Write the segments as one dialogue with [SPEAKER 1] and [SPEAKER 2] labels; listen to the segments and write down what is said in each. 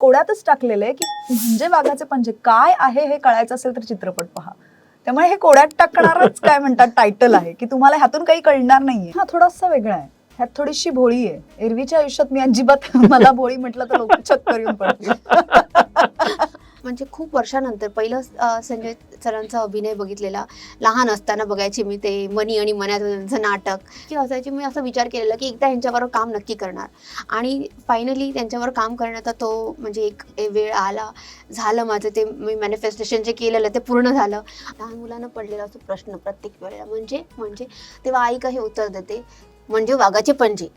[SPEAKER 1] कोड्यातच टाकलेलं आहे की म्हणजे वाघाचे पंजे. काय आहे हे कळायचं असेल तर चित्रपट पहा. त्यामुळे हे कोड्यात टाकणारच काय म्हणतात टायटल आहे की तुम्हाला ह्यातून काही कळणार नाहीये. हा थोडासा वेगळा आहे. ह्यात थोडीशी भोळी आहे. एरवीच्या आयुष्यात मी अजिबात मला भोळी म्हटलं तर लोक चक्कर येऊन पडतील.
[SPEAKER 2] म्हणजे खूप वर्षानंतर पहिलं संजय सरांचा अभिनय बघितलेला. लहान असताना बघायची मी ते मनी आणि मन्याचं नाटक. की असायचे मी असा विचार केलेला की एकदा यांच्यावर काम नक्की करणार. आणि फायनली त्यांच्यावर काम करण्याचा तो म्हणजे एक वेळ आला. झालं माझं ते मी मॅनिफेस्टेशन जे केलेलं ते पूर्ण झालं. लहान मुलांना पडलेला असतो प्रश्न प्रत्येक वेळेला. म्हणजे म्हणजे तेव्हा आई काही उत्तर देते. म्हणजे वाघाचे पंजे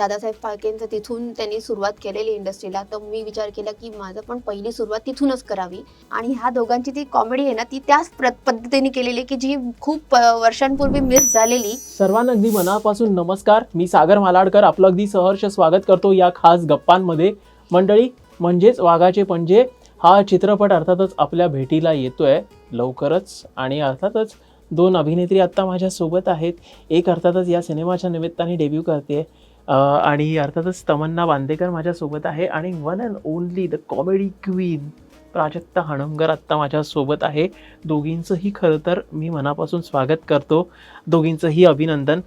[SPEAKER 2] दादासाहेब फाळकेंचं तिथून त्यांनी सुरुवात केलेली इंडस्ट्रीला तर मी विचार केला की माझं पण पहिली सुरुवात तिथूनच करावी. आणि ह्या दोघांची ती कॉमेडी आहे ना ती त्याच प्र- पद्धतीने केलेली आहे की जी खूप वर्षांपूर्वी मिस झालेली.
[SPEAKER 3] सर्वांना अगदी मनापासून नमस्कार. मी सागर मालाडकर आपलं अगदी सहर्ष स्वागत करतो या खास गप्पांमध्ये. मंडळी म्हणजेच वाघाचे पंजे हा चित्रपट अर्थातच आपल्या भेटीला येतोय लवकरच. आणि अर्थातच दोन अभिनेत्री आत्ता माझ्यासोबत आहेत. एक अर्थातच या सिनेमाच्या निमित्ताने डेब्यू करते आणि अर्थातच तमन्ना बांदेकर माझ्यासोबत आहे आणि one and only the comedy queen Prajakta Hanamkar आत्ता माझ्यासोबत आहे. दोघींचंही खरं तर मी मनापासून स्वागत करतो. दोघींचंही अभिनंदन.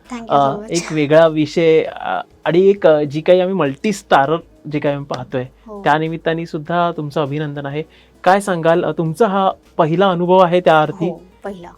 [SPEAKER 3] एक वेगळा विषय आणि एक जी काही आम्ही मल्टी स्टारर जे काही आम्ही पाहतोय
[SPEAKER 2] हो.
[SPEAKER 3] त्या निमित्ताने सुद्धा तुमचं अभिनंदन आहे. काय सांगाल? तुमचा हा पहिला अनुभव आहे त्या अर्थी
[SPEAKER 2] हो, पहिला.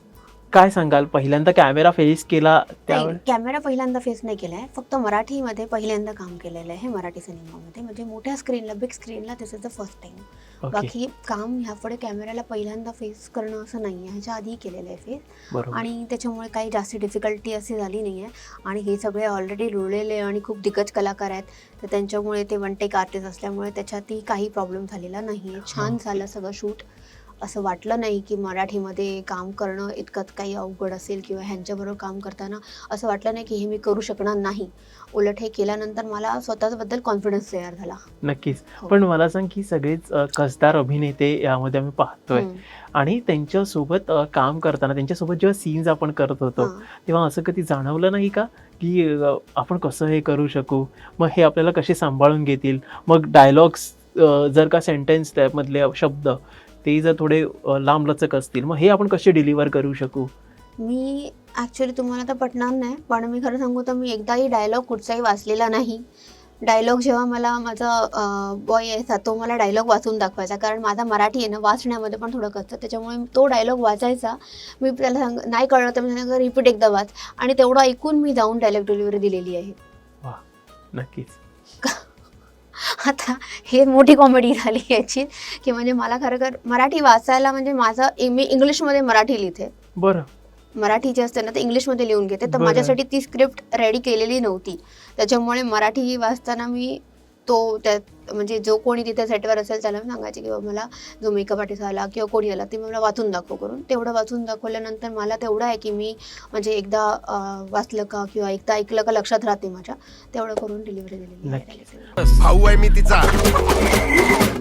[SPEAKER 3] काय सांगाल? पहिल्यांदा कॅमेरा फेस केला त्यावेळी
[SPEAKER 2] कॅमेरा पहिल्यांदा फेस नाही केलाय. फक्त मराठीमध्ये पहिल्यांदा काम केलेलं आहे मराठी सिनेमामध्ये. म्हणजे मोठ्या स्क्रीनला big स्क्रीनला this is the first time बाकी काम ह्यापुढे कॅमेऱ्याला पहिल्यांदा फेस करणं असं नाही आहे. ह्याच्या आधी केलेलं आहे फेस आणि त्याच्यामुळे काही जास्त डिफिकल्टी अशी झाली नाही आहे. आणि हे सगळे ऑलरेडी रुळलेले आणि खूप दिग्गज कलाकार आहेत. तर त्यांच्यामुळे ते वन टेक आर्टिस्ट असल्यामुळे त्याच्यातही काही प्रॉब्लेम झालेला नाही आहे. छान. झालं सगळं शूट असं वाटलं नाही की मराठीमध्ये काम करणं इतकंच काही अवघड असेल किंवा ह्यांच्याबरोबर काम करताना असं वाटलं नाही की हे मी करू शकणार नाही. उलट हे केल्यानंतर मला स्वतःबद्दल कॉन्फिडन्स तयार झाला.
[SPEAKER 3] नक्कीच.
[SPEAKER 2] हो.
[SPEAKER 3] पण मला सांग की सगळेच कसदार अभिनेते यामध्ये आम्ही पाहतोय. आणि त्यांच्यासोबत काम करताना त्यांच्यासोबत जेव्हा सीन्स आपण करत होतो. तेव्हा असं कधी जाणवलं नाही का? की आपण कसं हे करू शकू? मग हे आपल्याला कसे सांभाळून घेतील? मग डायलॉग्स जर का सेंटेन्स त्यामधले शब्द ते जर थोडे लांबलचक असतील मग हे आपण कसे डिलिव्हर करू शकू?
[SPEAKER 2] मी ॲक्च्युली तुम्हाला तर पटणार नाही पण मी खरं सांगू तर मी एकदाही डायलॉग कुठचाही वाचलेला नाही. डायलॉग जेव्हा मला माझा बॉय यायचा तो मला डायलॉग वाचून दाखवायचा. कारण माझा मराठी आहे ना वाचण्यामध्ये पण थोडं कसं त्याच्यामुळे तो डायलॉग वाचायचा. मी त्याला सांग नाही कळलं तर मी सांगा रिपीट एकदा वाच. आणि तेवढं ऐकून मी जाऊन डायलॉग डिलिव्हरी दिलेली आहे.
[SPEAKER 3] नक्कीच.
[SPEAKER 2] आता हे मोठी कॉमेडी झाली याची की म्हणजे मला खरं मराठी वाचायला म्हणजे माझं मी इंग्लिशमध्ये मराठी लिहिते.
[SPEAKER 3] बरं.
[SPEAKER 2] मराठी जे असते ना ते इंग्लिशमध्ये लिहून घेते. तर. माझ्यासाठी ती स्क्रिप्ट रेडी केलेली नव्हती. त्याच्यामुळे मराठी वाचताना मी तो त्यात म्हणजे जो कोणी तिथे सेटवर असेल त्याला मी सांगायचे की बाबा मला जो मेकअप आर्टिस्ट आला किंवा कोणी आला ते मला वाचून दाखव करून. तेवढं वाचून दाखवल्यानंतर मला तेवढं आहे की मी म्हणजे एकदा वाचलं का किंवा एकदा ऐकलं का लक्षात राहते माझ्या तेवढं करून डिलिव्हरी दिलेली.
[SPEAKER 4] भाऊ आहे मी तिचा.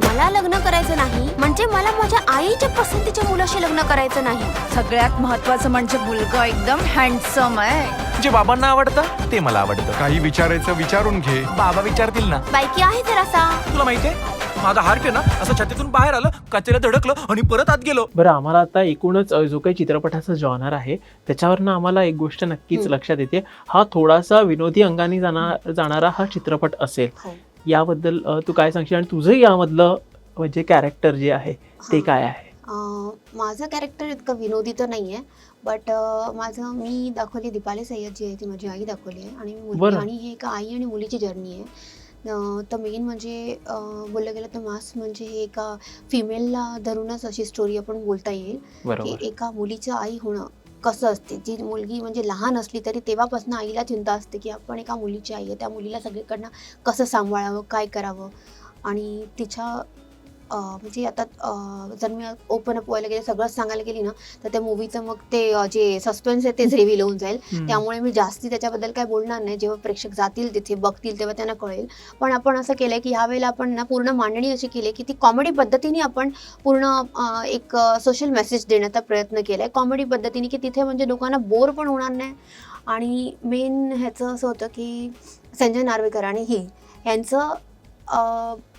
[SPEAKER 2] मला लग्न करायचं नाही म्हणजे मला माझ्या आईच्या पसंतीच्या मुलाशी लग्न करायचं नाही.
[SPEAKER 1] सगळ्यात महत्वाचं म्हणजे मुलगा एकदम हँडसम आहे.
[SPEAKER 5] जे बाबांना आवडतं? ते मला आवडतं.
[SPEAKER 4] काही विचारायचं विचारून घे.
[SPEAKER 5] बाबा विचारतील ना.
[SPEAKER 2] बायकी आहे जरासा.
[SPEAKER 5] तुला माहितीये माझा हार्ट आहे ना. असं छातीतून बाहेर आलं कचेला धडकलं आणि परत आत गेलो.
[SPEAKER 3] बरं आम्हाला आता एकूणच अ, जो काही चित्रपटाचा जॉनर आहे त्याच्यावरनं आम्हाला एक गोष्ट नक्कीच. लक्षात येते. हा थोडासा विनोदी अंगाने जाणार जाणारा हा चित्रपट असेल.
[SPEAKER 2] हो.
[SPEAKER 3] याबद्दल अ, तू काय सांगशील? आणि तुझं यामधलं म्हणजे कॅरेक्टर जे आहे ते. काय आहे?
[SPEAKER 2] माझं कॅरेक्टर इतकं विनोदी तर नाही आहे बट माझं मी दाखवली दीपाली सय्यद जी आहे ती माझी आई दाखवली आहे आणि
[SPEAKER 3] बरं.
[SPEAKER 2] आणि हे एका आई आणि मुलीची जर्नी आहे. अं, तर मेन म्हणजे अं, बोललं गेलं तर मास म्हणजे हे एका फिमेलला धरूनच अशी स्टोरी आपण बोलता येईल की
[SPEAKER 3] बरोबर.
[SPEAKER 2] एका मुलीचं आई होणं कसं असते? जी मुलगी म्हणजे लहान असली तरी तेव्हापासून आईला चिंता असते की आपण एका मुलीची आई आहे त्या मुलीला सगळीकडनं कसं सांभाळावं काय करावं? आणि तिच्या म्हणजे आता जर मी ओपन अप व्हायला गेले सगळंच सांगायला गेली ना तर त्या मूवीचं मग ते जे सस्पेन्स आहे तेच रिव्हील होऊन जाईल. त्यामुळे मी जास्ती त्याच्याबद्दल काय बोलणार नाही. जेव्हा प्रेक्षक जातील तिथे बघतील तेव्हा त्यांना कळेल. पण आपण असं केलंय की ह्यावेळेला आपण ना पूर्ण मांडणी अशी केली की ती कॉमेडी पद्धतीने आपण पूर्ण एक सोशल मेसेज देण्याचा प्रयत्न केलाय. कॉमेडी पद्धतीने की तिथे म्हणजे लोकांना बोर पण होणार नाही. आणि मेन ह्याचं असं होतं की संजय नार्वेकर आणि ही यांचं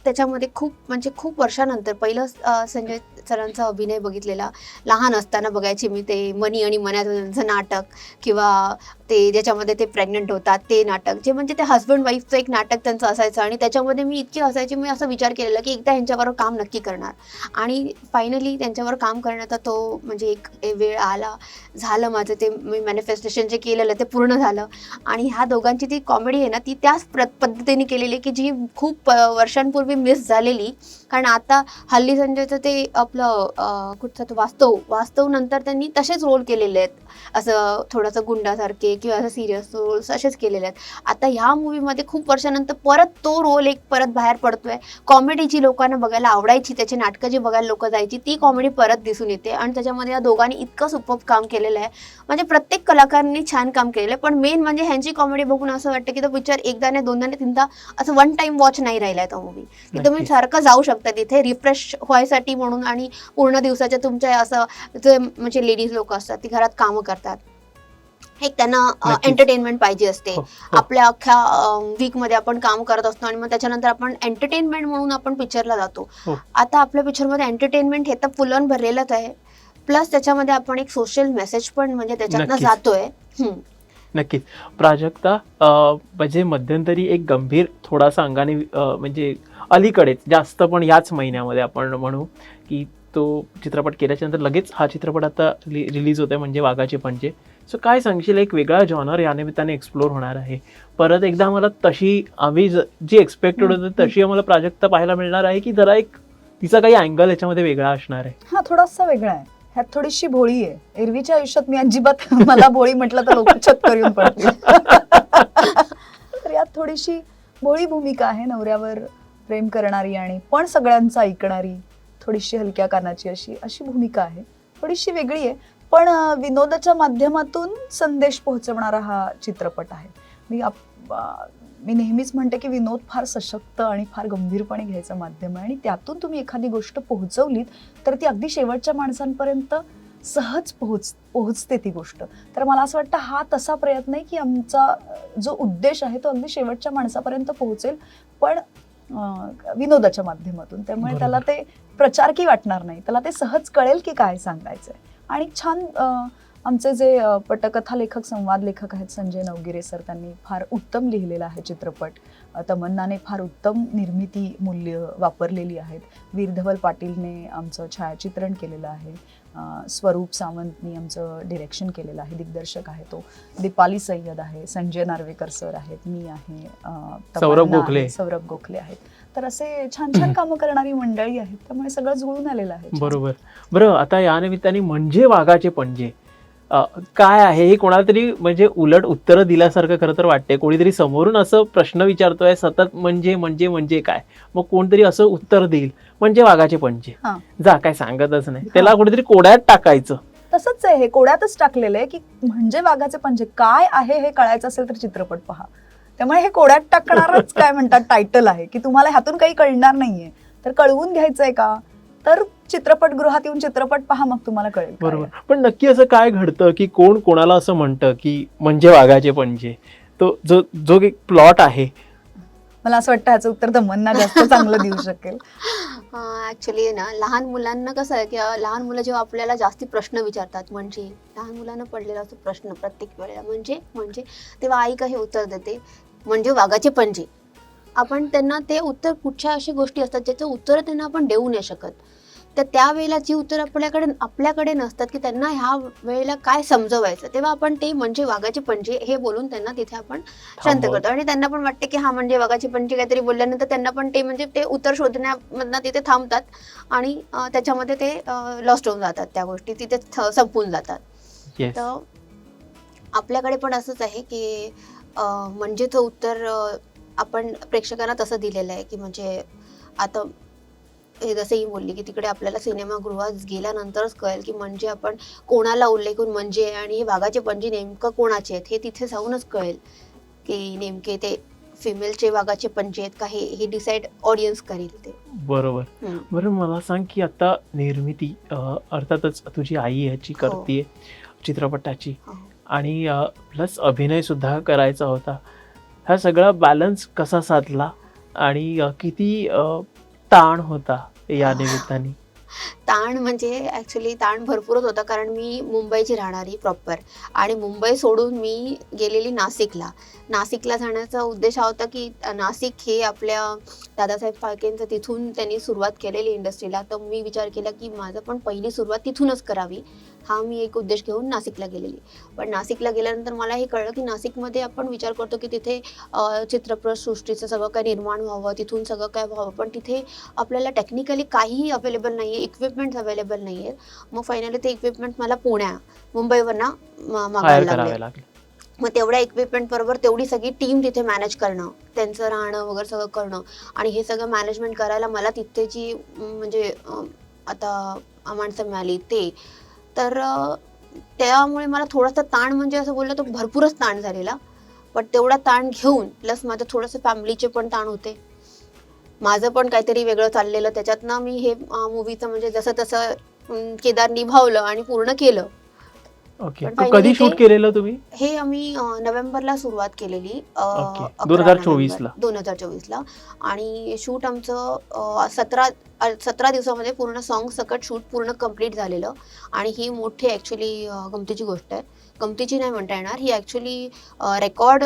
[SPEAKER 2] त्याच्यामध्ये खूप म्हणजे खूप वर्षानंतर पहिलं संजय सरांचा अभिनय बघितलेला. लहान असताना बघायची मी ते मनी आणि मन्यात त्यांचं नाटक किंवा ते ज्याच्यामध्ये ते प्रेग्नंट होतात ते नाटक. जे म्हणजे ते हस्बंड वाईफचं एक नाटक त्यांचं असायचं आणि त्याच्यामध्ये मी इतकी असायची मी असा विचार केलेला की एकदा ह्यांच्यावर काम नक्की करणार. आणि फायनली त्यांच्यावर काम करण्याचा तो म्हणजे एक वेळ आला. झालं माझं ते मी मॅनिफेस्टेशन जे केलेलं ते पूर्ण झालं. आणि ह्या दोघांची ती कॉमेडी आहे ना ती त्याच प्र पद्धतीने केलेली आहे की जी खूप वर्षांपूर्वी मिस झालेली. कारण आता हल्ली संजयचं ते आपलं कुठचं तो वास्तव वास्तव नंतर त्यांनी तसेच रोल केलेले आहेत. असं थोडंसं गुंडासारखे किंवा असं सिरियस रोल्स असेच केलेले आहेत. आता ह्या मूवीमध्ये खूप वर्षानंतर परत तो रोल एक परत बाहेर पडतोय. कॉमेडी जी लोकांना बघायला आवडायची त्याची नाटकं जी बघायला लोक जायची ती कॉमेडी परत दिसून येते. आणि त्याच्यामध्ये या दोघांनी इतकं सुपर काम केलेलं आहे. म्हणजे प्रत्येक कलाकारांनी छान काम केलेलं आहे. पण मेन म्हणजे ह्यांची कॉमेडी बघून असं वाटतं की तो पिक्चर एकदा नाही दोनदा नाही तीनदा असं वन टाइम वॉच नाही राहिला आहे तो मूवी की तुम्ही. सारखं जाऊ शकता तिथे रिफ्रेश व्हायसाठी म्हणून आणि पूर्ण दिवसाच्या तुमच्या असं जे म्हणजे लेडीज लोक असतात ती घरात कामं करतात एक त्यांना. एंटरटेनमेंट पाहिजे असते
[SPEAKER 3] हो, हो.
[SPEAKER 2] आपल्या अख्ख्या वीकमध्ये आपण काम करत असतो आणि मग त्याच्यानंतर आपण एंटरटेनमेंट म्हणून आपण पिक्चरला जातो
[SPEAKER 3] हो.
[SPEAKER 2] आता आपल्या पिक्चरमध्ये एंटरटेनमेंट हे तर फुल ऑन भरलेलंच आहे प्लस त्याच्यामध्ये आपण एक सोशल मेसेज पण म्हणजे त्याच्यातनं. जातोय.
[SPEAKER 3] नक्कीच. प्राजक्ता म्हणजे मध्यंतरी एक गंभीर थोडासा अंगाने म्हणजे अलीकडेच जास्त पण याच महिन्यामध्ये आपण म्हणू की तो चित्रपट केल्याच्यानंतर लगेच हा चित्रपट आता रिलीज होतोय म्हणजे वाघाचे पंजे. सो काय सांगशील एक वेगळा जॉनर या निमित्ताने एक्सप्लोर होणार आहे. परत एकदा आम्हाला तशी आम्ही ज- जी एक्सपेक्टेड होतं तशी आम्हाला प्राजक्ता पाहायला मिळणार आहे की जरा एक तिचा काही अँगल याच्यामध्ये वेगळा असणार आहे?
[SPEAKER 1] हा थोडासा वेगळा आहे. ह्यात थोडीशी भोळी आहे. एरवीच्या आयुष्यात मी अजिबात मला भोळी म्हटलं तर लोक चक्कर येऊन पडतील. तर यात थोडीशी भोळी भूमिका आहे नवऱ्यावर प्रेम करणारी आणि पण सगळ्यांचं ऐकणारी थोडीशी हलक्या कानाची अशी अशी भूमिका आहे. थोडीशी वेगळी आहे पण विनोदाच्या माध्यमातून संदेश पोहोचवणारा हा चित्रपट आहे. मी आप- मी नेहमीच म्हणते की विनोद फार सशक्त आणि फार गंभीरपणे घ्यायचं माध्यम आहे. आणि त्यातून तुम्ही एखादी गोष्ट पोहोचवलीत तर ती अगदी शेवटच्या माणसांपर्यंत सहज पोहोच पोहोचते ती गोष्ट. तर मला असं वाटतं हा तसा प्रयत्न आहे की आमचा जो उद्देश आहे तो अगदी शेवटच्या माणसापर्यंत पोहोचेल पण विनोदाच्या माध्यमातून. त्यामुळे. त्याला ते प्रचार की वाटणार नाही. त्याला ते सहज कळेल की काय सांगायचंय. आणि छान आमचे जे पटकथा लेखक संवाद लेखक आहेत संजय नवगिरे सर त्यांनी फार उत्तम लिहिलेला आहे चित्रपट. तमन्नाने फार उत्तम निर्मिती मूल्य वापरलेली आहेत. वीरधवल पाटीलने आमचं छायाचित्रण केलेलं आहे. स्वरूप सावंतनी आमचं डिरेक्शन केलेलं आहे. दिग्दर्शक आहे तो. दीपाली सय्यद आहे. संजय नार्वेकर सर आहेत. मी आहे.
[SPEAKER 3] सौरभ गोखले.
[SPEAKER 1] सौरभ गोखले आहेत. तर असे छान छान कामं करणारी मंडळी आहेत. त्यामुळे सगळं जुळून आलेलं आहे.
[SPEAKER 3] बरोबर. बरं आता या निमित्ताने म्हणजे वाघाचे अ, काय आहे? हे कोणाला तरी म्हणजे उलट उत्तरं दिल्यासारखं खरं तर वाटते कोणीतरी समोरून असं प्रश्न विचारतोय सतत म्हणजे म्हणजे म्हणजे काय? मग कोणतरी असं उत्तर देईल. म्हणजे वाघाचे पंजे.
[SPEAKER 1] हां.
[SPEAKER 3] जा काय सांगतच नाही. त्याला कुठेतरी कोड्यात टाकायचं.
[SPEAKER 1] तसंच आहे. हे कोड्यातच टाकलेलं आहे की म्हणजे वाघाचे पंजे. काय आहे हे कळायचं असेल तर चित्रपट पहा. त्यामुळे हे कोड्यात टाकणारच काय म्हणतात टायटल आहे. की तुम्हाला ह्यातून काही कळणार नाहीये. तर कळवून घ्यायचंय का? तर चित्रपटगृहात येऊन चित्रपट पहा मग तुम्हाला कळेल
[SPEAKER 3] बरोबर. पण नक्की असं काय घडतं की कोण कोणाला असं म्हणतं की म्हणजे वाघाचे पंजे तो जो जो एक प्लॉट आहे.
[SPEAKER 1] मला असं वाटतं ह्याचं उत्तर दमन्ना जास्त चांगलं देऊ शकेल.
[SPEAKER 2] ऍक्च्युली ना लहान मुलांना कसं आहे की लहान मुलं जेव्हा आपल्याला जास्ती प्रश्न विचारतात म्हणजे लहान मुलांना पडलेला असतो प्रश्न प्रत्येक वेळेला म्हणजे म्हणजे तेव्हा आई काही उत्तर देते? म्हणजे वाघाचे पंजे आपण त्यांना ते उत्तर कुठच्या अशा गोष्टी असतात ज्याचं उत्तर त्यांना आपण देऊ नाही शकत. तर त्यावेळेला जी उत्तर आपल्याकडे आपल्याकडे नसतात की त्यांना ह्या वेळेला काय समजवायचं तेव्हा आपण ते म्हणजे वाघाचे पंजे हे बोलून त्यांना तिथे आपण शांत. करतो. आणि त्यांना पण वाटते की हा म्हणजे वाघाची पंचे काहीतरी बोलल्यानंतर त्यांना पण ते म्हणजे ते उत्तर शोधण्यामधनं तिथे थांबतात आणि त्याच्यामध्ये ते लॉस्ट होऊन जातात त्या गोष्टी तिथे संपून जातात. तर आपल्याकडे पण असंच आहे की म्हणजे तो उत्तर आपण प्रेक्षकांना तसं दिलेलं आहे की म्हणजे आता जसं ही बोलली की तिकडे आपल्याला सिनेमागृहात गेल्यानंतरच कळेल की म्हणजे आपण कोणाला उल्लेखून म्हणजे आणि हे वाघाचे पंजे नेमकं कोणाचे आहेत हे तिथे जाऊनच कळेल की नेमके ते फिमेलचे वाघाचे पंजे आहेत का हे हे डिसाईड ऑडियन्स करेल ते
[SPEAKER 3] बरोबर. बरं मला सांग की आता निर्मिती अर्थातच तुझी आई ह्याची
[SPEAKER 2] हो.
[SPEAKER 3] करते चित्रपटाची
[SPEAKER 2] हो.
[SPEAKER 3] आणि प्लस अभिनय सुद्धा करायचा होता हा सगळा बॅलन्स कसा साधला आणि किती ताण होता या निमित्ताने.
[SPEAKER 2] ताण म्हणजे ॲक्च्युली ताण भरपूरच होता कारण मी मुंबईची राहणारी प्रॉपर आणि मुंबई सोडून मी गेलेली नाशिकला. नाशिकला जाण्याचा उद्देश हा होता की नाशिक हे आपल्या दादासाहेब फाळकेंचं तिथून त्यांनी सुरुवात केलेली इंडस्ट्रीला. तर मी विचार केला की माझं पण पहिली सुरुवात तिथूनच करावी. हा मी एक उद्देश घेऊन नाशिकला गेलेली. पण नाशिकला गेल्यानंतर मला हे कळलं की नाशिकमध्ये आपण विचार करतो की तिथे चित्रपटसृष्टीचं सगळं काय निर्माण व्हावं तिथून सगळं काय व्हावं. पण तिथे आपल्याला टेक्निकली काहीही अवेलेबल नाही आहे इक्विपमेंट्स अवेलेबल नाही आहेत मग फायनली ते इक्विपमेंट मला पुण्या मुंबईवरनं म-
[SPEAKER 3] हायर
[SPEAKER 2] मागवायला लागले.
[SPEAKER 3] करावे लागले.
[SPEAKER 2] मग तेवढ्या इक्विपमेंट बरोबर तेवढी सगळी टीम तिथे मॅनेज करणं त्यांचं राहणं वगैरे सगळं करणं. आणि हे सगळं मॅनेजमेंट करायला मला तिथे जी म्हणजे आता माणसं मिळाली ते. तर त्यामुळे मला थोडासा ताण म्हणजे असं बोललं तर भरपूरच ताण झालेला. पण तेवढा ताण घेऊन प्लस माझं थोडंसं फॅमिलीचे पण ताण होते. माझं पण काहीतरी वेगळं चाललेलं. त्याच्यातनं मी हे मूवीचं म्हणजे जसं तसं केदार निभावलं आणि पूर्ण केलं
[SPEAKER 3] ओके
[SPEAKER 2] पण
[SPEAKER 3] क-
[SPEAKER 2] finally
[SPEAKER 3] कधी शूट केलेलं तुम्ही?
[SPEAKER 2] हे आम्ही अं, नोव्हेंबरला सुरुवात केलेली
[SPEAKER 3] ओके. 2024 ला.
[SPEAKER 2] दोन हजार चोवीसला. आणि शूट आमचं अं, सतरा अ, सतरा दिवसामध्ये पूर्ण सॉन्ग सकट शूट पूर्ण कंप्लीट झालेलं. आणि ही मोठी ॲक्च्युली गमतीची गोष्ट आहे. गमतीची नाही म्हणता येणार. ही ॲक्च्युली रेकॉर्ड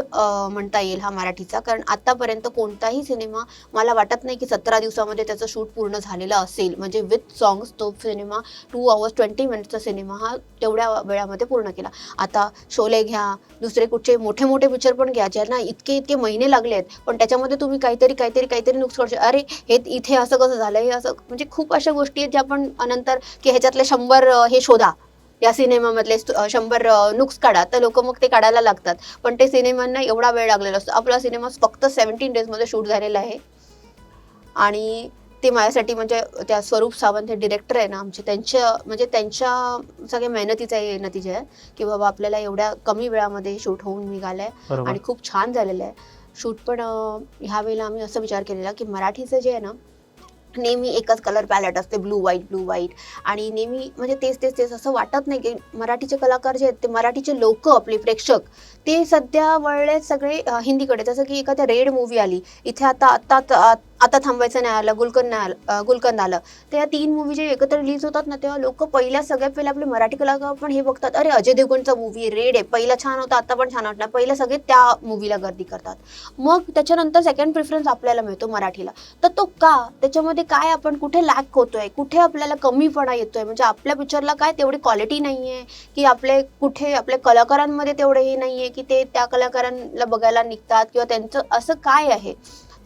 [SPEAKER 2] म्हणता येईल हा मराठीचा. कारण आतापर्यंत कोणताही सिनेमा मला वाटत नाही की सतरा दिवसामध्ये त्याचं शूट पूर्ण झालेलं असेल. म्हणजे विथ सॉंग्स तो सिनेमा टू आवर्स ट्वेंटी मिनिटचा सिनेमा हा तेवढ्या वेळामध्ये पूर्ण केला. आता शोले घ्या दुसरे कुठचे मोठे मोठे पिक्चर पण घ्या ज्यांना इतके इतके महिने लागले आहेत. पण त्याच्यामध्ये तुम्ही काहीतरी काहीतरी काहीतरी नुकसान करू अरे हे इथे असं कसं झालं हे असं म्हणजे खूप अशा गोष्टी आहेत ज्या आपण नंतर की ह्याच्यातले शंभर हे शोधा. या सिनेमामधले शंभर नुक्स काढा तर लोक मग ते काढायला लागतात. पण ते सिनेमांना एवढा वेळ लागलेला असतो. आपला सिनेमा फक्त सेव्हन्टीन डेजमध्ये शूट झालेला आहे. आणि ते माझ्यासाठी म्हणजे त्या स्वरूप सावंत हे डिरेक्टर आहे ना आमचे त्यांच्या म्हणजे त्यांच्या सगळ्या मेहनतीचा हे नतीजा आहे की बाबा आपल्याला एवढ्या कमी वेळामध्ये शूट होऊन निघालं आहे आणि खूप छान झालेलं आहे. शूट पण ह्या वेळेला आम्ही असं विचार केलेला की मराठीचं जे आहे ना नेहमी एकच कलर पॅलेट असते ब्लू व्हाईट ब्लू व्हाईट आणि नेहमी म्हणजे तेच तेच तेच असं वाटत नाही की मराठीचे कलाकार जे आहेत ते मराठीचे लोक आपले प्रेक्षक ते सध्या वळले सगळे हिंदीकडे. जसं की एखाद्या रेड मूवी आली इथे आता आता आता- थांबायचं नाही आलं गुलकंद नाही आलं गुलकंद आलं. तर या तीन मूवी जे एकत्र रिलीज होतात ना तेव्हा लोक पहिल्या सगळ्यात पहिले आपले मराठी कलाकार पण हे बघतात अरे अजय देवगणचा मूवी रेड आहे पहिला छान होता आता पण छान वाटणार पहिला सगळे त्या मूवीला गर्दी करतात. मग त्याच्यानंतर सेकंड प्रेफरन्स आपल्याला मिळतो मराठीला. तर तो का? त्याच्यामध्ये काय आपण कुठे लॅक होतोय? कुठे आपल्याला कमीपणा येतोय? म्हणजे आपल्या पिक्चरला काय तेवढी क्वालिटी नाही आहे की आपले कुठे आपल्या कलाकारांमध्ये तेवढे हे नाही आहे की ते त्या कलाकारांना बघायला निघतात किंवा त्यांचं असं काय आहे?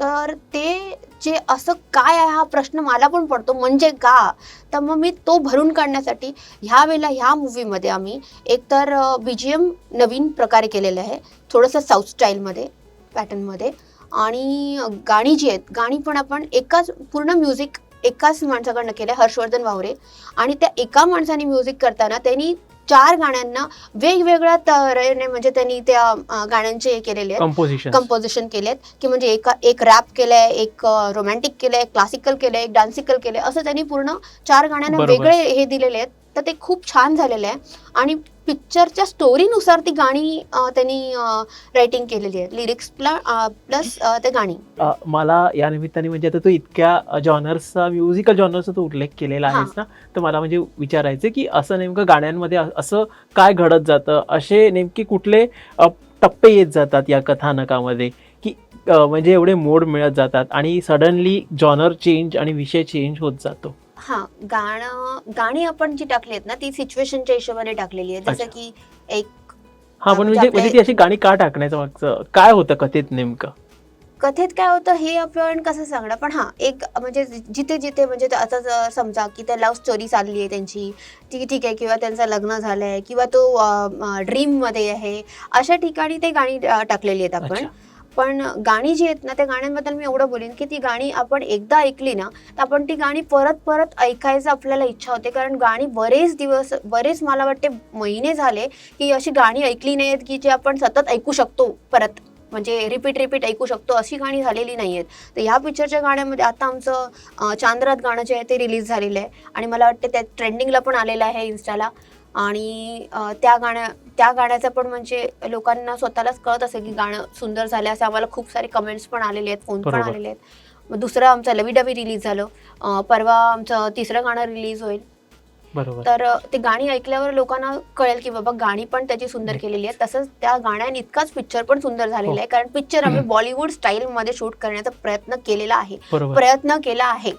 [SPEAKER 2] तर ते जे असं काय आहे हा प्रश्न मला पण पडतो. म्हणजे का? तर मग मी तो भरून काढण्यासाठी ह्या वेळेला ह्या मूवीमध्ये आम्ही एकतर बी जी एम नवीन प्रकारे केलेलं आहे. थोडंसं साऊथ स्टाईलमध्ये पॅटर्नमध्ये आणि गाणी जी आहेत गाणी पण आपण एकाच पूर्ण म्युझिक एकाच माणसाकडनं केलं हर्षवर्धन वावरे. आणि त्या एका माणसाने म्युझिक करताना त्यांनी चार गाण्यांना वेगवेगळ्या तऱ्हेने म्हणजे त्यांनी त्या गाण्यांचे हे केलेले आहेत.
[SPEAKER 3] कंपोजिशन
[SPEAKER 2] कंपोजिशन केलेत की म्हणजे एका एक रॅप केलंय एक रोमॅन्टिक केलंय क्लासिकल केलंय एक डान्सिकल केलंय असं त्यांनी पूर्ण चार गाण्यांना. वेगळे हे दिलेले आहेत. तर ते खूप छान झालेलं आहे. आणि पिक्चरच्या स्टोरीनुसार ती गाणी त्यांनी रायटिंग केलेली आहे. लिरिक्सला प्लस ते गाणी.
[SPEAKER 3] मला या निमित्ताने म्हणजे आता तू इतक्या जॉनर्सचा म्युझिकल जॉनर्सचा तू उल्लेख केलेला. आहेस ना तर मला म्हणजे विचारायचं की असं नेमकं गाण्यांमध्ये असं काय घडत जातं? असे नेमके कुठले टप्पे येत जातात या कथानकामध्ये? की म्हणजे एवढे मोड मिळत जातात आणि सडनली जॉनर चेंज आणि विषय चेंज होत जातो.
[SPEAKER 2] हा गाणं गाणी आपण जी टाकली आहेत ना ती सिच्युएशनच्या हिशोबाने टाकलेली आहे जसं
[SPEAKER 3] अच्छा.
[SPEAKER 2] की एक
[SPEAKER 3] हा पण
[SPEAKER 2] म्हणजे
[SPEAKER 3] म्हणजे ती अशी गाणी का टाकण्याचं मागचं? काय होतं कथेत नेमकं?
[SPEAKER 2] कथेत काय होतं हे आपण कसं सांगणार? पण हां एक म्हणजे जिथे जिथे म्हणजे ते आता जर समजा की त्या लव्ह स्टोरी चालली आहे त्यांची ती ठीक आहे किंवा त्यांचं लग्न झालं आहे किंवा तो ड्रीममध्ये आहे अशा ठिकाणी ते गाणी अं, टाकलेली आहेत आपण.
[SPEAKER 3] अच्छा.
[SPEAKER 2] पण गाणी जी आहेत ना त्या गाण्यांबद्दल मी एवढं बोलेन की ती गाणी आपण एकदा ऐकली ना तर आपण ती गाणी परत परत ऐकायचं आपल्याला इच्छा होते. कारण गाणी बरेच दिवस बरेच मला वाटते महिने झाले की अशी गाणी ऐकली नाही आहेत की जे आपण सतत ऐकू शकतो परत. म्हणजे रिपीट रिपीट ऐकू शकतो अशी गाणी झालेली नाही आहेत तर ह्या पिक्चरच्या गाण्यामध्ये आता आमचं चांद्रात गाणं जे आहे ते रिलीज झालेलं आहे. आणि मला वाटतं त्या ट्रेंडिंगला पण आलेलं आहे इन्स्टाला आणि त्या गाण्या त्या गाण्याचं पण म्हणजे लोकांना स्वतःलाच कळत असेल की गाणं सुंदर झालं असे आम्हाला खूप सारे कमेंट्स पण आलेले आहेत फोन पण. आलेले आहेत. दुसरं आमचं लवी डबी रिलीज झालं. परवा आमचं तिसरं गाणं रिलीज होईल. तर ते गाणी ऐकल्यावर लोकांना कळेल की बाबा गाणी पण त्याची सुंदर केलेली आहेत. तसंच त्या गाण्याने इतकाच पिक्चर पण सुंदर झालेला
[SPEAKER 3] हो.
[SPEAKER 2] आहे. कारण पिक्चर आम्ही बॉलिवूड स्टाईल मध्ये शूट करण्याचा प्रयत्न केलेला आहे. प्रयत्न केला आहे.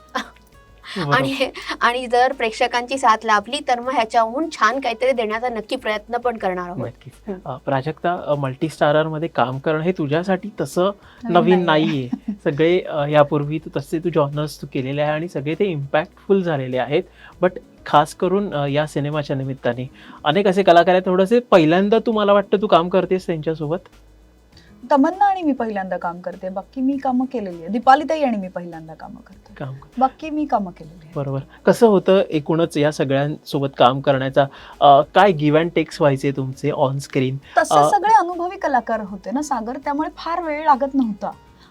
[SPEAKER 2] आणि आणि जर प्रेक्षकांची साथ लाभली तर मग ह्याच्याहून छान काहीतरी देण्याचा नक्की प्रयत्न पण करणार आहोत.
[SPEAKER 3] प्राजक्ता मल्टी स्टाररमध्ये काम करणं हे तुझ्यासाठी तसं नवीन
[SPEAKER 1] नाहीये.
[SPEAKER 3] सगळे यापूर्वी तू तसे तू जॉनर्स तू केलेले आहे आणि सगळे ते इम्पॅक्टफुल झालेले आहेत. बट खास करून या सिनेमाच्या निमित्ताने अनेक असे कलाकार आहेत. थोडंसे पहिल्यांदा तू मला वाटतं तू काम करतेस त्यांच्यासोबत?
[SPEAKER 1] तमन्ना आणि मी पहिल्यांदा काम करते. बाकी मी कामं केलेली आहे दीपालीताई आणि मी पहिल्यांदा कामं करते.
[SPEAKER 3] काम
[SPEAKER 1] बाकी मी कामं केलेली आहे
[SPEAKER 3] बरोबर. कसं होतं एकूणच या सगळ्यांसोबत काम करण्याचा अ, काय गिव्ह अँड टेक्स व्हायचे तुमचे ऑन स्क्रीन
[SPEAKER 1] तसे सगळे अनुभवी कलाकार होते ना सागर त्यामुळे फार वेळ लागत नव्हता.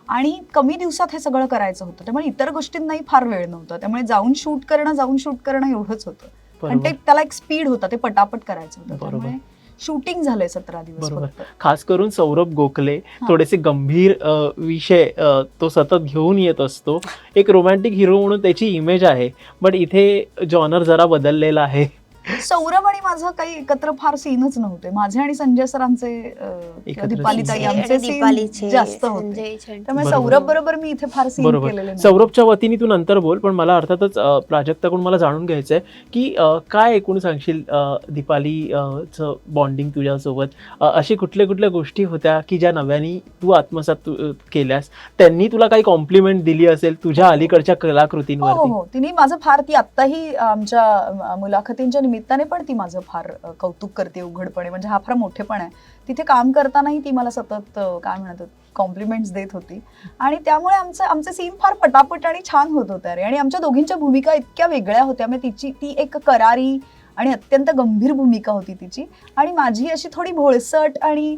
[SPEAKER 1] आणि कमी दिवसात हे सगळं करायचं होतं. त्यामुळे इतर गोष्टींनाही फार वेळ नव्हता. त्यामुळे जाऊन शूट करणं जाऊन शूट करणं एवढंच होतं. आणि ते त्याला एक स्पीड होता ते पटापट करायचं होतं.
[SPEAKER 3] बरोबर.
[SPEAKER 1] त्यामुळे शूटिंग झालंय सतरा दिवस
[SPEAKER 3] बरोबर.
[SPEAKER 1] फक्त
[SPEAKER 3] खास करून सौरभ गोखले. थोडेसे गंभीर अ, विषय अ, तो सतत घेऊन येत असतो एक रोमॅन्टिक हिरो म्हणून त्याची इमेज आहे बट इथे जॉनर जरा बदललेला आहे
[SPEAKER 1] सौरभ आणि माझं काही एकत्र फार सीनच नव्हते माझे आणि संजय सरांचे अं, किंवा
[SPEAKER 3] एकत्र
[SPEAKER 1] दीपालीताई
[SPEAKER 3] scene.
[SPEAKER 1] आमचे
[SPEAKER 2] आणि
[SPEAKER 1] scene
[SPEAKER 2] दीपालीचे,
[SPEAKER 1] जास्त होते. त्यामुळे
[SPEAKER 3] बरोबर.
[SPEAKER 1] सौरभ बरोबर मी इथे फार सीन
[SPEAKER 3] बरोबर
[SPEAKER 1] केलेले नाही.
[SPEAKER 3] सौरभच्या वतीने तू नंतर बोल पण मला अर्थातच अ, प्राजक्ताकडून मला जाणून घ्यायचं आहे की अ, काय एकूण सांगशील अ, दीपाली अ, चं बॉन्डिंग तुझ्यासोबत अ, अशी कुठल्या कुठल्या गोष्टी होत्या की ज्या नव्याने तू आत्मसात तू, अ, केल्यास त्यांनी तुला काही कॉम्प्लिमेंट दिली असेल तुझ्या अलीकडच्या
[SPEAKER 1] हो हो
[SPEAKER 3] कलाकृतींवरती
[SPEAKER 1] हो तिने माझं फार ती आत्ताही आमच्या अं, मुलाखतींच्या निमित्ताने पण ती माझं फार कौतुक करते उघडपणे. म्हणजे हा फार मोठेपण आहे. तिथे काम करतानाही ती मला सतत काय म्हणतात कॉम्प्लिमेंट्स देत होती. आणि त्यामुळे आमचं आमचे सीन फार पटापट आणि छान होत होत्या रे. आणि आमच्या दोघींच्या भूमिका इतक्या वेगळ्या होत्या. म्हणजे तिची ती एक करारी आणि अत्यंत गंभीर भूमिका होती तिची. आणि माझी अशी थोडी भोळसट आणि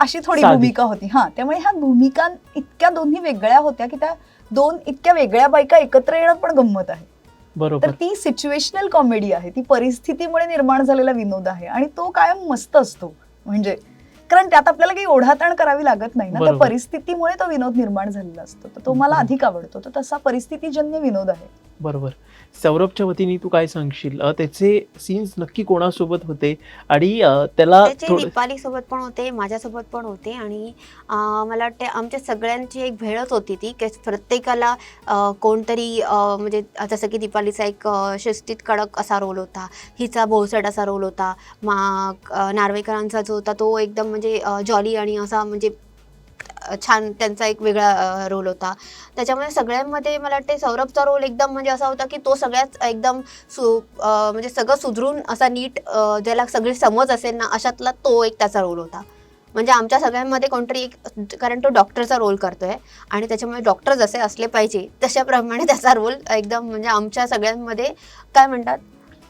[SPEAKER 1] अशी थोडी. भूमिका होती. हा त्यामुळे ह्या भूमिका इतक्या दोन्ही वेगळ्या होत्या की त्या दोन इतक्या वेगळ्या बायका एकत्र येणं पण गंमत आहे. तर ती सिच्युएशनल कॉमेडी आहे. ती परिस्थितीमुळे निर्माण झालेला विनोद आहे आणि तो कायम मस्त असतो. म्हणजे कारण त्यात आपल्याला काही ओढाताण करावी लागत नाही ना. त्या. परिस्थितीमुळे तो विनोद निर्माण झालेला असतो. तर तो मला. अधिक आवडतो. तर तसा परिस्थितीजन्य विनोद आहे.
[SPEAKER 3] बरोबर. सौरभच्या वतीने तू काय सांगशील? अ, त्याचे सीन्स नक्की कोणासोबत होते? आणि अ, त्याला
[SPEAKER 2] त्याचे
[SPEAKER 3] थोडं
[SPEAKER 2] दीपाली सोबत पण होते माझ्यासोबत पण होते आणि अं, मला वाटते आमच्या सगळ्यांची एक भेळच होती ती की प्रत्येकाला अं, कोणतरी अं, म्हणजे जसं की दीपालीचा एक अं, शिस्तीत कडक असा रोल होता हिचा भोसट असा रोल होता मा अं, नार्वेकरांचा जो होता तो एकदम म्हणजे जॉली आणि असा म्हणजे छान त्यांचा एक वेगळा रोल होता. त्याच्यामध्ये सगळ्यांमध्ये मला वाटते सौरभचा रोल एकदम म्हणजे असा होता की तो सगळ्यात एकदम सु म्हणजे सगळं सुधरून असा नीट ज्याला सगळी समज असेल ना अशातला तो एक त्याचा रोल होता. म्हणजे आमच्या सगळ्यांमध्ये कोणतरी एक कारण तो डॉक्टरचा रोल करतोय आणि त्याच्यामुळे डॉक्टर जसे असले पाहिजे तशाप्रमाणे त्याचा रोल एकदम म्हणजे आमच्या सगळ्यांमध्ये काय म्हणतात?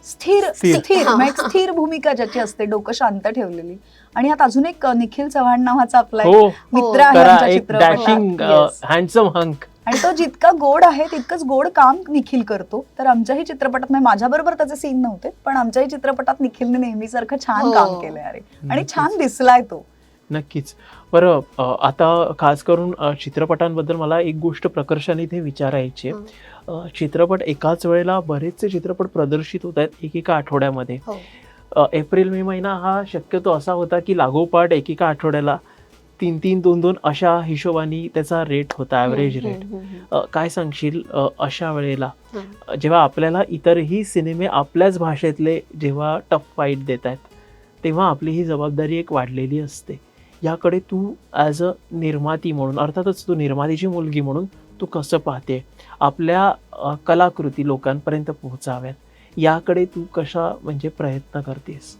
[SPEAKER 1] स्थिर
[SPEAKER 3] स्थिर.
[SPEAKER 1] स्थिर भूमिका ज्याची असते डोकं शांत ठेवलेली. आणि यात अजून एक निखिल चव्हाण नावाचा आपला
[SPEAKER 3] हो
[SPEAKER 1] मित्र आहे
[SPEAKER 3] करा
[SPEAKER 1] आमच्या
[SPEAKER 3] एक
[SPEAKER 1] चित्रपटात.
[SPEAKER 3] Dashing
[SPEAKER 1] Yes.
[SPEAKER 3] हँडसम हंक
[SPEAKER 1] आणि तो जितका गोड आहे तितकंच गोड काम निखिल करतो तर आमच्याही चित्रपटात म्हणजे माझ्याबरोबर त्याचे सीन नव्हते पण आमच्याही चित्रपटात निखिलने नेहमीसारखं छान
[SPEAKER 2] हो.
[SPEAKER 1] काम केलंय अरे आणि. छान दिसलाय तो
[SPEAKER 3] नक्कीच बरं अ, आता खास करून अ, चित्रपटांबद्दल मला एक गोष्ट प्रकर्षाने इथे विचारायची आहे. अ, चित्रपट एकाच वेळेला बरेचसे चित्रपट प्रदर्शित होत आहेत एकेका आठवड्यामध्ये
[SPEAKER 2] हो
[SPEAKER 3] एप्रिल मे महिना हा शक्यतो असा होता की लागोपाठ एकेका आठवड्याला तीन तीन दोन दोन अशा हिशोबाने त्याचा रेट होता ॲव्हरेज रेट काय सांगशील अशा वेळेला. जेव्हा आपल्याला इतरही सिनेमे आपल्याच भाषेतले जेव्हा टफ फाईट देत आहेत तेव्हा आपली ही जबाबदारी एक वाढलेली असते. याकडे तू ॲज अ निर्माती म्हणून अर्थातच तू निर्मातीची मुलगी म्हणून तू कसं पाहते आपल्या कलाकृती लोकांपर्यंत पोहोचाव्यात. याकडे तू कशा म्हणजे प्रयत्न करतेस?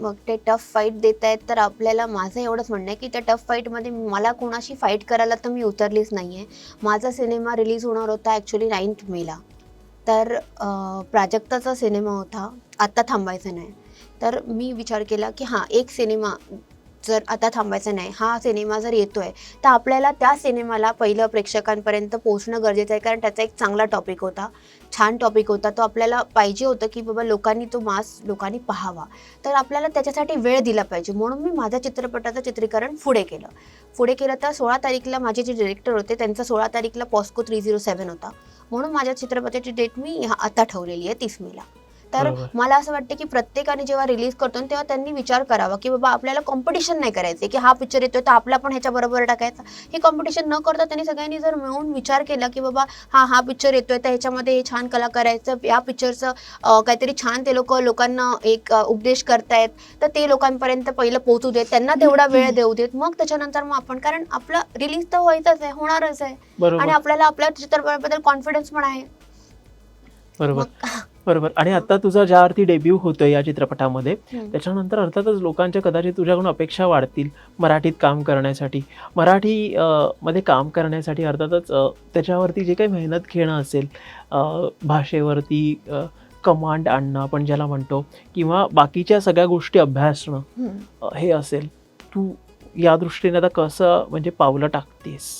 [SPEAKER 2] मग ते टफ फाईट देत आहेत तर आपल्याला माझं एवढंच म्हणणं आहे की त्या टफ फाईटमध्ये मला कोणाशी फाईट करायला तर मी उतरलीच नाही आहे माझा सिनेमा रिलीज होणार होता ॲक्च्युली नाईन्थ मेला तर प्राजक्ताचा सिनेमा होता. आत्ता थांबायचा नाही. तर मी विचार केला की हां एक सिनेमा जर आता थांबायचं नाही हा सिनेमा जर येतोय तर आपल्याला त्या सिनेमाला पहिलं प्रेक्षकांपर्यंत पोहोचणं गरजेचं आहे कारण त्याचा एक चांगला टॉपिक होता. छान टॉपिक होता. तो आपल्याला पाहिजे होतं की बाबा लोकांनी तो मास लोकांनी पाहावा. तर आपल्याला त्याच्यासाठी वेळ दिला पाहिजे. म्हणून मी माझ्या चित्रपटाचं चित्रीकरण पुढे केलं. पुढे केलं तर सोळा तारीखला माझे जे डिरेक्टर होते त्यांचा सोळा तारीखला पॉस्को थ्री झिरो सेवन होता. म्हणून माझ्या चित्रपटाची डेट मी ह्या- आता ठेवलेली आहे तीस मेला. तर. मला असं वाटतं की प्रत्येकाने जेव्हा रिलीज करतो तेव्हा त्यांनी विचार करावा की बाबा आपल्याला कॉम्पिटिशन नाही करायचे की हा पिक्चर येतोय तर आपला पण ह्याच्या बरोबर टाकायचा. हे कॉम्पिटिशन न करता त्यांनी सगळ्यांनी जर मिळून विचार केला की बाबा हा हा पिक्चर येतोय तर ह्याच्यामध्ये हे छान कला करायचं या पिक्चरचं काहीतरी छान ते लोक लोकांना एक उपदेश करतायत तर ते लोकांपर्यंत पहिलं पोहोचू देत त्यांना तेवढा वेळ देऊ देत. मग त्याच्यानंतर मग आपण कारण आपलं रिलीज तर व्हायचंच आहे होणारच आहे. आणि आपल्याला आपल्या चित्रपटाबद्दल कॉन्फिडन्स पण आहे.
[SPEAKER 3] बरोबर. बरोबर. आणि आता तुझा ज्यावरती डेब्यू होतोय या चित्रपटामध्ये. त्याच्यानंतर अर्थातच लोकांच्या कदाचित तुझ्याकडून अपेक्षा वाढतील मराठीत काम करण्यासाठी. मराठी मध्ये काम करण्यासाठी अर्थातच त्याच्यावरती जे काही मेहनत घेणं असेल भाषेवरती कमांड आणणं आपण ज्याला म्हणतो किंवा बाकीच्या सगळ्या गोष्टी अभ्यासणं हे असेल तू या दृष्टीने आता कसं म्हणजे पावलं टाकतेस?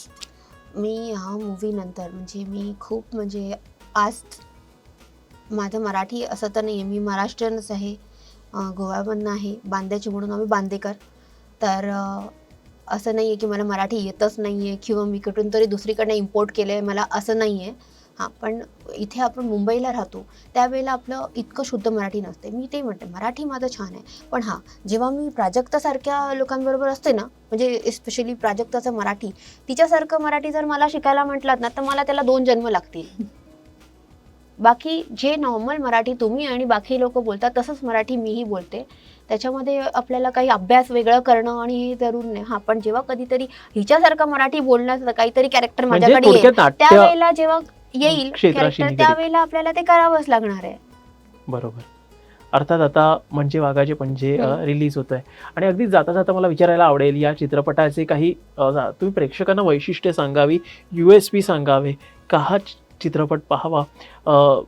[SPEAKER 2] मी ह्या मूवी नंतर म्हणजे मी खूप म्हणजे आज माझं मराठी असं तर नाही आहे मी महाराष्ट्रीयनच आहे. गोव्यामधनं आहे. बांद्याची म्हणून आम्ही बांदेकर. तर असं नाही आहे की मला मराठी येतच नाही आहे किंवा मी कुठून तरी दुसरीकडनं इम्पोर्ट केलं आहे मला असं नाही आहे हां पण इथे आपण मुंबईला राहतो. त्यावेळेला आपलं इतकं शुद्ध मराठी नसते. मी ते म्हणते मराठी माझं छान आहे. पण हां जेव्हा मी प्राजक्तासारख्या लोकांबरोबर असते ना म्हणजे स्पेशली प्राजक्ताचं मराठी तिच्यासारखं मराठी जर मला शिकायला म्हटलात ना तर मला त्याला दोन जन्म लागतील. बाकी जे नॉर्मल मराठी तुम्ही आणि बाकी लोक बोलतात तसंच मराठी मीही बोलते. त्याच्यामध्ये आपल्याला काही अभ्यास वेगळं करणं आणि हे जरूर नाही. हा पण जेव्हा कधीतरी हिच्यासारखं मराठी बोलण्याचं काहीतरी कॅरेक्टर
[SPEAKER 3] म्हणजे
[SPEAKER 2] माझ्याकडे येईल त्यावेळेला जेव्हा येईल
[SPEAKER 3] निगडीत.
[SPEAKER 2] त्यावेळेला आपल्याला ते करावंच लागणार आहे.
[SPEAKER 3] बरोबर. अर्थात आता म्हणजे वाघाचे
[SPEAKER 2] हम्म.
[SPEAKER 3] रिलीज होत आहे आणि अगदी जाता जाता मला विचारायला आवडेल या चित्रपटाचे काही तुम्ही प्रेक्षकांना वैशिष्ट्य सांगावी यू एस पी सांगावे का हा चित्रपट पाहावा.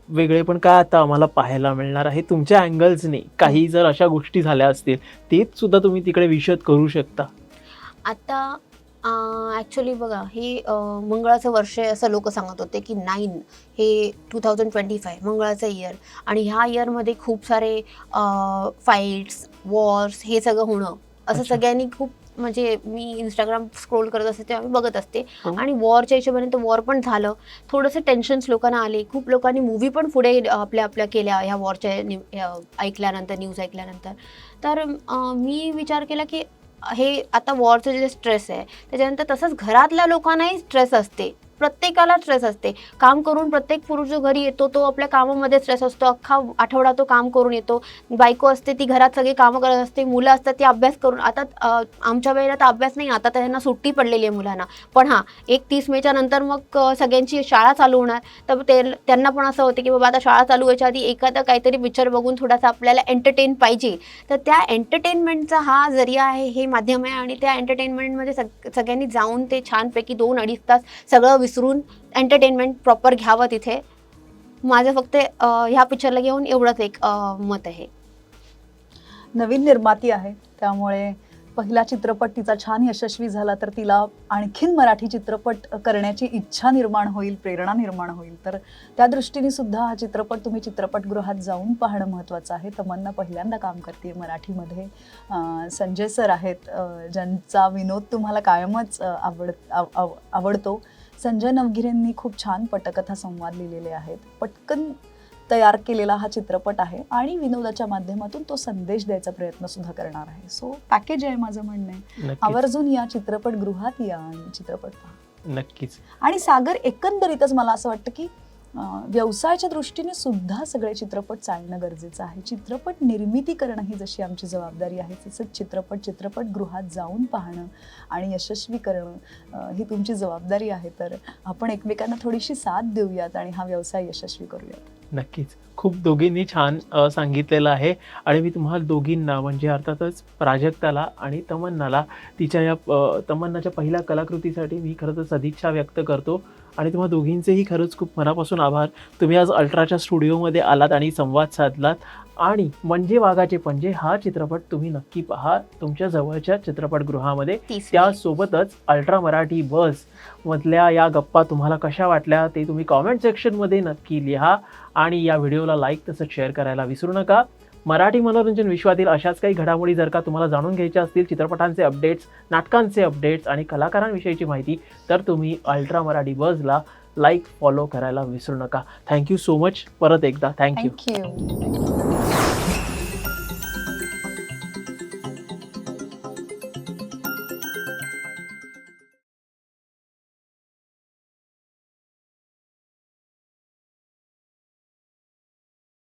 [SPEAKER 3] वेगळे पण काय आता आम्हाला पाहायला मिळणार आहे तुमच्या अँगल्सने. काही जर अशा गोष्टी झाल्या असतील तेच सुद्धा तुम्ही तिकडे विशद करू शकता.
[SPEAKER 2] आता ॲक्च्युली बघा हे मंगळाचं वर्ष आहे असं लोक सांगत होते की नाईन हे टू थाउजंड ट्वेंटी फाय मंगळाचं इयर आणि ह्या इयरमध्ये खूप सारे फाईट्स वॉर्स हे सगळं होणं. असं. सगळ्यांनी खूप म्हणजे मी इंस्टाग्राम स्क्रोल करत असते तेव्हा मी बघत असते.
[SPEAKER 3] हो.
[SPEAKER 2] आणि वॉरच्या हिशोबाने तर वॉर पण झालं. थोडंसं टेन्शन्स लोकांना आले. खूप लोकांनी मूवी पण पुढे आपल्या आपल्या केल्या ह्या वॉरच्या ऐकल्यानंतर न्यूज ऐकल्यानंतर. तर मी विचार केला की हे आता वॉरचं जे स्ट्रेस आहे त्याच्यानंतर तसंच घरातल्या लोकांनाही स्ट्रेस असते. प्रत्येकाला स्ट्रेस असते. काम करून प्रत्येक पुरुष जो घरी येतो तो आपल्या कामामध्ये स्ट्रेस असतो. अख्खा आठवडा तो काम करून येतो. बायको असते ती घरात सगळी कामं करत असते. मुलं असतात ती अभ्यास करून आता आमच्या वेळेला तर अभ्यास नाही आता त्यांना सुट्टी पडलेली आहे मुलांना. पण हां एक तीस मेच्या नंतर मग सगळ्यांची शाळा चालू होणार. तर ते त्यांना पण असं होतं की बाबा आता शाळा चालू व्हायच्या आधी एखादा काहीतरी पिक्चर बघून थोडासा आपल्याला एंटरटेन पाहिजे. तर त्या एंटरटेनमेंटचा हा जरिया आहे हे माध्यम आहे. आणि त्या एंटरटेनमेंटमध्ये सग सगळ्यांनी जाऊन ते छानपैकी दोन अडीच तास सगळं विसरून एंटरटेनमेंट प्रॉपर घ्यावं तिथे. माझं फक्त ह्या पिक्चरला घेऊन एवढंच एक मत आहे.
[SPEAKER 1] नवीन निर्माती आहे. त्यामुळे पहिला चित्रपट तिचा छान यशस्वी झाला तर तिला आणखीन मराठी चित्रपट करण्याची इच्छा निर्माण होईल प्रेरणा निर्माण होईल. तर त्या दृष्टीने सुद्धा हा चित्रपट तुम्ही चित्रपटगृहात जाऊन पाहणं महत्त्वाचं आहे. तमन्ना पहिल्यांदा काम करते मराठीमध्ये. संजय सर आहेत. ज्यांचा विनोद तुम्हाला कायमच आवड आवड आव- आव- आवडतो. संजय नवगिरेंनी खूप छान पटकथा संवाद लिहिलेले आहेत. पटकन तयार केलेला हा चित्रपट आहे आणि विनोदाच्या माध्यमातून तो संदेश द्यायचा प्रयत्न सुद्धा करणार आहे. सो पॅकेज आहे माझं म्हणणं. आहे आवर्जून या चित्रपटगृहात या आणि चित्रपट पहा.
[SPEAKER 3] नक्कीच.
[SPEAKER 1] आणि सागर एकंदरीतच मला असं वाटतं की व्यवसायाच्या दृष्टीने सुद्धा सगळे चित्रपट चालणं गरजेचं आहे. चित्रपट निर्मिती करणं ही जशी आमची जबाबदारी आहे तसंच चित्रपट चित्रपटगृहात जाऊन पाहणं आणि यशस्वी करणं ही तुमची जबाबदारी आहे. तर आपण एकमेकांना थोडीशी साथ देऊयात आणि हा व्यवसाय यशस्वी करूयात.
[SPEAKER 3] नक्कीच. खूप दोघींनी छान सांगितलेलं आहे आणि मी तुम्हाला दोघींना म्हणजे अर्थातच प्राजक्ताला आणि तमन्नाला तिच्या या तमन्नाच्या पहिल्या कलाकृतीसाठी मी खरं तर सदिच्छा व्यक्त करतो. आणि तुम्हा दोघींचेही खरंच खूप मनापासून आभार. तुम्ही आज अल्ट्राच्या स्टुडिओमध्ये आलात आणि संवाद साधलात. आणि म्हणजे वाघाचे पंजे हा चित्रपट तुम्ही नक्की पहा तुमच्या जवळच्या चित्रपटगृहामध्ये. त्यासोबतच अल्ट्रा मराठी बस मधल्या या गप्पा तुम्हाला कशा वाटल्या ते तुम्ही कॉमेंट सेक्शनमध्ये नक्की लिहा. आणि या व्हिडिओला लाईक तसंच शेअर करायला विसरू नका. मराठी मनोरंजन विश्वातील अशाच काही घडामोडी जर का तुम्हाला जाणून घ्यायच्या असतील चित्रपटांचे अपडेट्स नाटकांचे अपडेट्स आणि कलाकारांविषयीची माहिती तर तुम्ही अल्ट्रा मराठी बजला लाईक फॉलो करायला विसरू नका. थँक्यू सो मच परत एकदा. Thank you
[SPEAKER 1] thank you